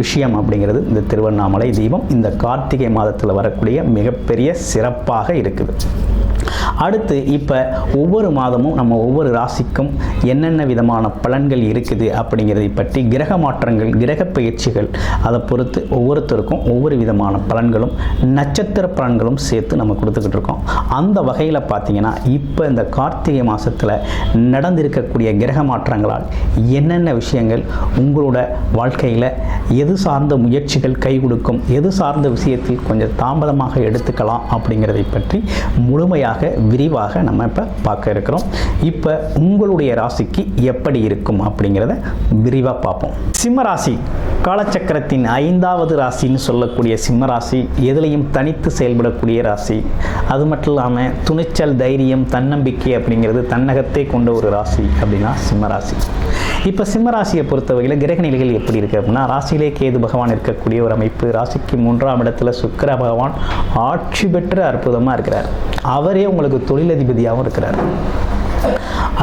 விஷயம் அப்படிங்கிறது இந்த திருவண்ணாமலை தீபம் இந்த கார்த்திகை மாதத்தில் வரக்கூடிய மிகப்பெரிய சிறப்பாக இருக்குது. அடுத்து இப்போ ஒவ்வொரு மாதமும் நம்ம ஒவ்வொரு ராசிக்கும் என்னென்ன விதமான பலன்கள் இருக்குது அப்படிங்கிறதை பற்றி கிரக மாற்றங்கள் கிரக பயிற்சிகள் அதை பொறுத்து ஒவ்வொருத்தருக்கும் ஒவ்வொரு விதமான பலன்களும் நட்சத்திர பலன்களும் சேர்த்து நம்ம கொடுத்துக்கிட்டு இருக்கோம். அந்த வகையில் பார்த்தீங்கன்னா இப்போ இந்த கார்த்திகை மாதத்தில் நடந்திருக்கக்கூடிய கிரக மாற்றங்களால் என்னென்ன விஷயங்கள் உங்களோட வாழ்க்கையில் எது சார்ந்த முயற்சிகள் கை கொடுக்கும் எது சார்ந்த விஷயத்தில் கொஞ்சம் தாமதமாக எடுத்துக்கலாம் அப்படிங்கிறதை பற்றி முழுமையாக விரிவாக நம்ம இப்போ பார்க்க இருக்கிறோம். இப்போ உங்களுடைய ராசிக்கு எப்படி இருக்கும் அப்படிங்கிறத விரிவாக பார்ப்போம். சிம்ம ராசி காலச்சக்கரத்தின் ஐந்தாவது ராசின்னு சொல்லக்கூடிய சிம்ம ராசி எதுலையும் தனித்து செயல்படக்கூடிய ராசி. அது மட்டும் இல்லாமல் துணிச்சல் தைரியம் தன்னம்பிக்கை அப்படிங்கிறது தன்னகத்தை கொண்ட ஒரு ராசி அப்படின்னா சிம்ம ராசி. இப்போ சிம்ம ராசியை பொறுத்தவரையில் கிரக நிலைகள் எப்படி இருக்குது அப்படின்னா ராசியிலே கேது பகவான் இருக்கக்கூடிய ஒரு அமைப்பு. ராசிக்கு மூன்றாம் இடத்துல சுக்கர பகவான் ஆட்சி பெற்ற அற்புதமாக இருக்கிறார். அவரே உங்களுக்கு தொழிலதிபதியாகவும் இருக்கிறார்.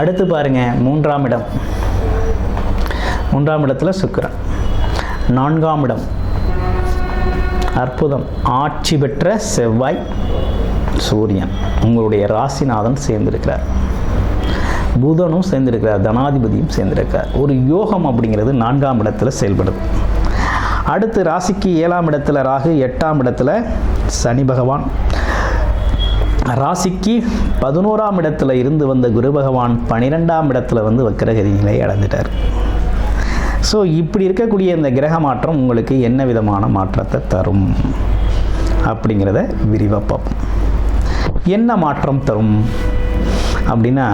அடுத்து பாருங்க மூன்றாம் இடம். மூன்றாம் இடத்துல சுக்கரன். நான்காம் இடம். அற்புதம். ஆட்சி பெற்ற செவ்வாய் சூரியன். உங்களுடைய ராசிநாதன் சேர்ந்திருக்கிறார். புதனும் சேர்ந்திருக்கிறார். தனாதிபதியும் சேர்ந்திருக்கிறார். ஒரு யோகம் அப்படிங்கிறது நான்காம் இடத்துல செயல்படுது. அடுத்து ராசிக்கு ஏழாம் இடத்துல ராகு எட்டாம் இடத்துல சனி பகவான். ராசிக்கு பதினோராம் இடத்துல இருந்து வந்த குரு பகவான் பனிரெண்டாம் இடத்துல வந்து வக்கரகதிகளை அடைந்துட்டார் ஸோ இப்படி இருக்கக்கூடிய இந்த கிரக மாற்றம் உங்களுக்கு என்ன விதமான மாற்றத்தை தரும்? அப்படிங்கிறத விரிவாக பார்ப்போம். என்ன மாற்றம் தரும்? அப்படின்னா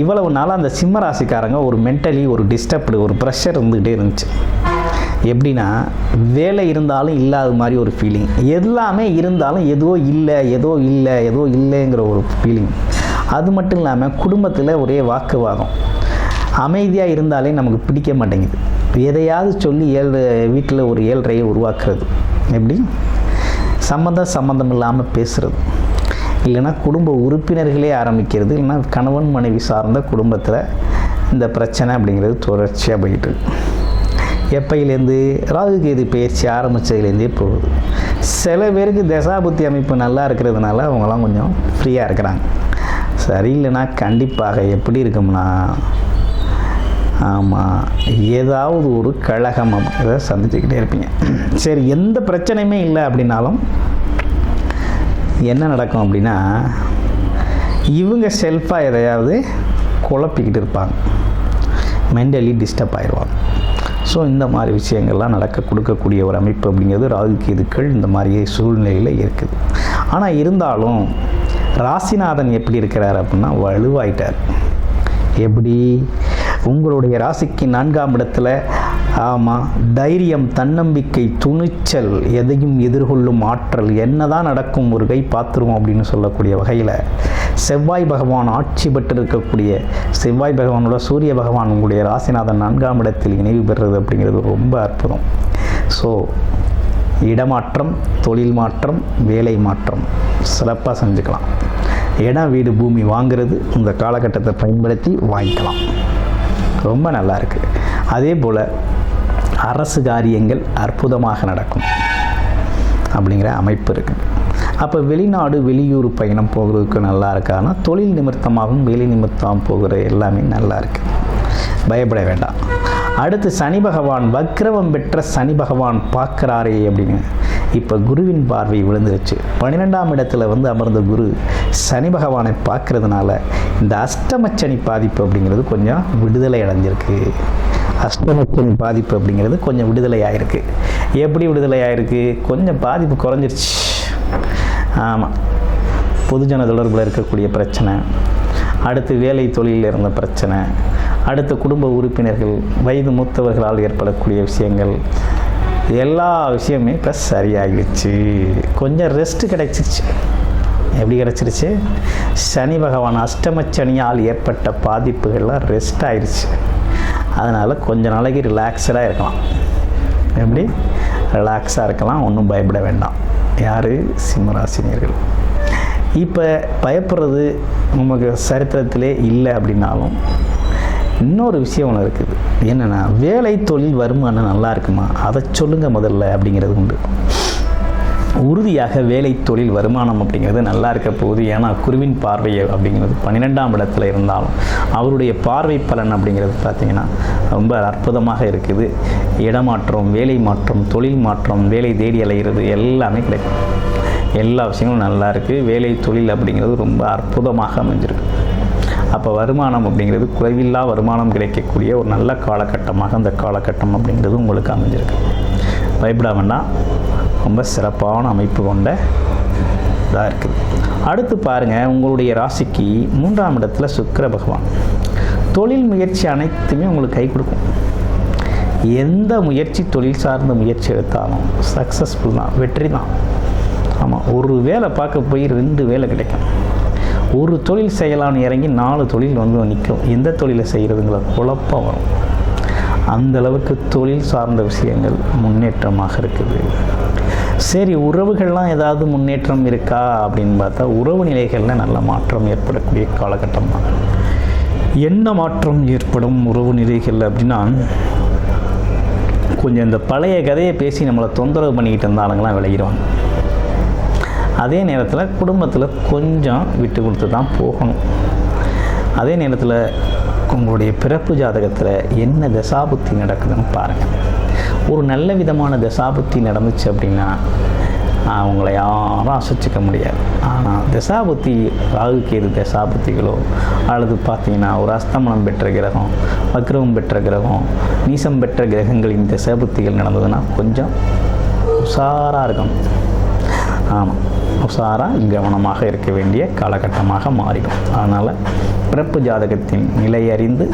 இவ்வளவு நாளாக அந்த சிம்ம ராசிக்காரங்க ஒரு மென்டலி ஒரு டிஸ்டர்ப்டு ஒரு ப்ரெஷர் இருந்துக்கிட்டே இருந்துச்சு. எப்படின்னா வேலை இருந்தாலும் இல்லாத மாதிரி ஒரு ஃபீலிங் எல்லாமே இருந்தாலும் ஏதோ இல்லை ஏதோ இல்லை ஏதோ இல்லைங்கிற ஒரு ஃபீலிங் அது மட்டும் இல்லாமல் குடும்பத்தில் ஒரே வாக்குவாதம். அமைதியாக இருந்தாலே நமக்கு பிடிக்க மாட்டேங்குது. எதையாவது சொல்லி ஏழு வீட்டில் ஒரு ஏழ்றையை உருவாக்குறது. எப்படி? சம்மந்தம் சம்மந்தம் இல்லாமல் பேசுகிறது இல்லைன்னா குடும்ப உறுப்பினர்களே ஆரம்பிக்கிறது. இல்லைன்னா கணவன் மனைவி சார்ந்த குடும்பத்தில் இந்த பிரச்சனை அப்படிங்கிறது தொடர்ச்சியாக போயிட்டு எப்பையிலேருந்து? ராகு கேது பயிற்சி ஆரம்பித்ததுலேருந்தே போகுது. சில பேருக்கு தசாபுத்தி அமைப்பு நல்லா இருக்கிறதுனால அவங்களாம் கொஞ்சம் ஃப்ரீயாக இருக்கிறாங்க. சரியில்லைன்னா கண்டிப்பாக எப்படி இருக்கும்னா ஆமாம் ஏதாவது ஒரு கழகம் அப்படிங்கிறத சந்திச்சுக்கிட்டே இருப்பீங்க. சரி எந்த பிரச்சனையுமே இல்லை அப்படின்னாலும் என்ன நடக்கும் அப்படின்னா இவங்க செல்ஃபாக எதையாவது குழப்பிக்கிட்டு இருப்பாங்க. மென்டலி டிஸ்டர்ப் ஆயிடுவாங்க. ஸோ இந்த மாதிரி விஷயங்கள்லாம் நடக்க கொடுக்கக்கூடிய ஒரு அமைப்பு அப்படிங்கிறது ராகு கேதுக்கள் இந்த மாதிரி சூழ்நிலையில் இருக்குது. ஆனால் இருந்தாலும் ராசிநாதன் எப்படி இருக்கிறார் அப்படின்னா வலுவாயிட்டார். எப்படி? உங்களுடைய ராசிக்கு நான்காம் இடத்துல ஆமாம் தைரியம் தன்னம்பிக்கை துணிச்சல் எதையும் எதிர்கொள்ளும் ஆற்றல் என்னதான் நடக்கும் ஒரு கை பார்த்துருவோம் அப்படின்னு சொல்லக்கூடிய வகையில். செவ்வாய் பகவான் ஆட்சி பெற்று இருக்கக்கூடிய செவ்வாய் பகவானோட சூரிய பகவான் உங்களுடைய ராசிநாதன் நான்காம் இடத்தில் இணைவு பெறுறது அப்படிங்கிறது ரொம்ப அற்புதம். ஸோ இடமாற்றம் தொழில் மாற்றம் வேலை மாற்றம் சிறப்பாக செஞ்சுக்கலாம். இடம் வீடு பூமி வாங்கிறது இந்த காலகட்டத்தை பயன்படுத்தி வாங்கிக்கலாம். ரொம்ப நல்லா இருக்குது அதே போல் அரசு காரியங்கள் அற்புதமாக நடக்கும் அப்படிங்கிற அமைப்பு இருக்குது அப்போ வெளிநாடு வெளியூர் பயணம் போகிறதுக்கு நல்லா இருக்கான்னா தொழில் நிமித்தமாகவும் வெளி நிமித்தமாகவும் போகிற எல்லாமே நல்லா இருக்குது பயப்பட வேண்டாம். அடுத்து சனி பகவான் வக்ரவம் பெற்ற சனி பகவான் பார்க்குறாரே அப்படின்னு. இப்போ குருவின் பார்வை விழுந்துருச்சு. பன்னிரெண்டாம் இடத்துல வந்து அமர்ந்த குரு சனி பகவானை பார்க்கறதுனால இந்த அஷ்டமச்சனி பாதிப்பு அப்படிங்கிறது கொஞ்சம் விடுதலை அடைஞ்சிருக்கு. அஷ்டமச்சனி பாதிப்பு அப்படிங்கிறது கொஞ்சம் விடுதலை ஆயிருக்கு. எப்படி விடுதலை ஆயிருக்கு? கொஞ்சம் பாதிப்பு குறைஞ்சிருச்சு. ஆமாம் பொதுஜன தொடர்பில் இருக்கக்கூடிய பிரச்சனை. அடுத்து வேலை தொழிலில் இருந்த பிரச்சனை. அடுத்த குடும்ப உறுப்பினர்கள் வயது மூத்தவர்களால் ஏற்படக்கூடிய விஷயங்கள் எல்லா விஷயமே இப்போ சரியாகிடுச்சு கொஞ்சம் ரெஸ்ட்டு கிடைச்சிருச்சு. எப்படி கிடச்சிருச்சு? சனி பகவான் அஷ்டமச்சனியால் ஏற்பட்ட பாதிப்புகள்லாம் ரெஸ்ட் ஆயிடுச்சு அதனால் கொஞ்ச நாளைக்கு ரிலாக்ஸடாக இருக்கலாம். எப்படி? ரிலாக்ஸாக இருக்கலாம். ஒன்றும் பயப்பட வேண்டாம். யார்? சிம்மராசினியர்கள். இப்போ பயப்படுறது நமக்கு சரித்திரத்திலே இல்லை அப்படின்னாலும் இன்னொரு விஷயம் ஒன்று இருக்குது. என்னென்னா வேலை தொழில் வருமானம் நல்லா இருக்குமா? அதை சொல்லுங்கள் முதல்ல அப்படிங்கிறது உண்டு. உறுதியாக வேலை தொழில் வருமானம் அப்படிங்கிறது நல்லா இருக்க போகுது. ஏன்னா குருவின் பார்வை அப்படிங்கிறது பன்னிரெண்டாம் இடத்துல இருந்தாலும் அவருடைய பார்வை பலன் அப்படிங்கிறது பார்த்திங்கன்னா ரொம்ப அற்புதமாக இருக்குது. இடமாற்றம் வேலை மாற்றம் தொழில் மாற்றம் வேலை தேடி அலைகிறது எல்லாமே கிடைக்கும். எல்லா விஷயங்களும் நல்லா இருக்குது வேலை தொழில் அப்படிங்கிறது ரொம்ப அற்புதமாக அமைஞ்சிருக்கு. அப்போ வருமானம் அப்படிங்கிறது குறைவில்லா வருமானம் கிடைக்கக்கூடிய ஒரு நல்ல காலகட்டமாக அந்த காலகட்டம் அப்படிங்கிறது உங்களுக்கு அமைஞ்சிருக்கு. பயப்படாமன்னா ரொம்ப சிறப்பான அமைப்பு கொண்ட இதாக இருக்குது அடுத்து பாருங்கள் உங்களுடைய ராசிக்கு மூன்றாம் இடத்துல சுக்கிர பகவான். தொழில் முயற்சி அனைத்துமே உங்களுக்கு கை கொடுக்கும். எந்த முயற்சி தொழில் சார்ந்த முயற்சி எடுத்தாலும் சக்ஸஸ்ஃபுல் தான் வெற்றி தான். ஆமாம் ஒரு வேலை பார்க்க போய் ரெண்டு வேலை கிடைக்கும். ஒரு தொழில் செய்யலாம்னு இறங்கி நாலு தொழில் வந்து நிற்கும். எந்த தொழிலை செய்கிறதுங்கிற குழப்பம் வரும். அந்த அளவுக்கு தொழில் சார்ந்த விஷயங்கள் முன்னேற்றமாக இருக்குது. சரி உறவுகள்லாம் ஏதாவது முன்னேற்றம் இருக்கா அப்படின்னு பார்த்தா உறவு நிலைகளில் நல்ல மாற்றம் ஏற்படக்கூடிய காலகட்டம் தான். என்ன மாற்றம் ஏற்படும் உறவு நிலைகள் அப்படின்னா கொஞ்சம் இந்த பழைய கதையை பேசி நம்மளை தொந்தரவு பண்ணிக்கிட்டு இருந்தாலுங்களாம் விளையிடுவாங்க அதே நேரத்தில் குடும்பத்தில் கொஞ்சம் விட்டு கொடுத்து தான் போகணும். அதே நேரத்தில் உங்களுடைய பிறப்பு ஜாதகத்தில் என்ன தசாபுத்தி நடக்குதுன்னு பாருங்கள் ஒரு நல்ல விதமான தசாபுத்தி நடந்துச்சு அப்படின்னா அவங்கள யாரும் அசைச்சிக்க முடியாது. ஆனால் தசாபுத்தி ராகுக்கேது தசாபுத்திகளோ அல்லது பார்த்தீங்கன்னா ஒரு அஸ்தமனம் பெற்ற கிரகம் வக்ரவம் பெற்ற கிரகம் நீசம் பெற்ற கிரகங்களின் தசாபுத்திகள் நடந்ததுன்னா கொஞ்சம் உஷாராக இருக்கும் ஆமாம் உஷாராக கவனமாக இருக்க வேண்டிய காலகட்டமாக மாறிடும். அதனால் பிறப்பு ஜாதகத்தின் நிலை அறிந்து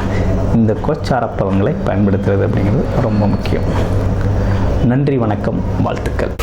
இந்த கோச்சார பலன்களை பயன்படுத்துறது அப்படிங்கிறது ரொம்ப முக்கியம். நன்றி வணக்கம் வாழ்த்துக்கள்.